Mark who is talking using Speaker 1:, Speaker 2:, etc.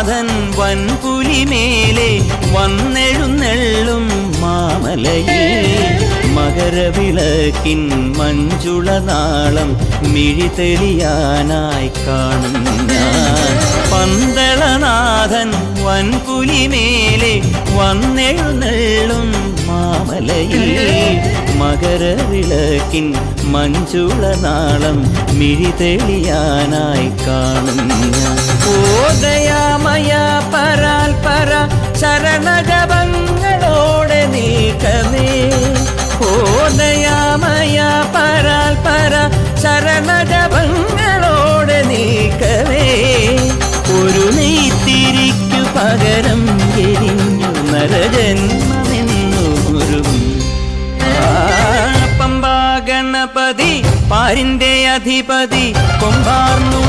Speaker 1: പന്തളനാഥൻ വൻപുലിമേലെ വന്നെഴുന്നെള്ളും മാമലയിൽ. മകരവിളക്കിൻ മഞ്ജുളനാളം മിഴി തെളിയാനായി ഞാൻ. പന്തളനാഥൻ വൻപുലിമേലെ വന്നെഴുന്നെള്ളും മാമലയിൽ. മകരവിളക്കിൻ മഞ്ജുളനാളം മിഴി തെളിയാനായി ഞാൻ. പര ശരണജപങ്ങളോടെ നീക്കമേ ഓനയാമയ പരാൽ പര ശരണജപങ്ങളോടെ നീക്കമേ ഒരു നീത്തിരിക്കു പകരം എരിഞ്ഞു നരജന്മമെന്നൂരും പമ്പാ ഗണപതി പാരിന്റെ അധിപതി കൊമ്പാർന്നുണരണമൻ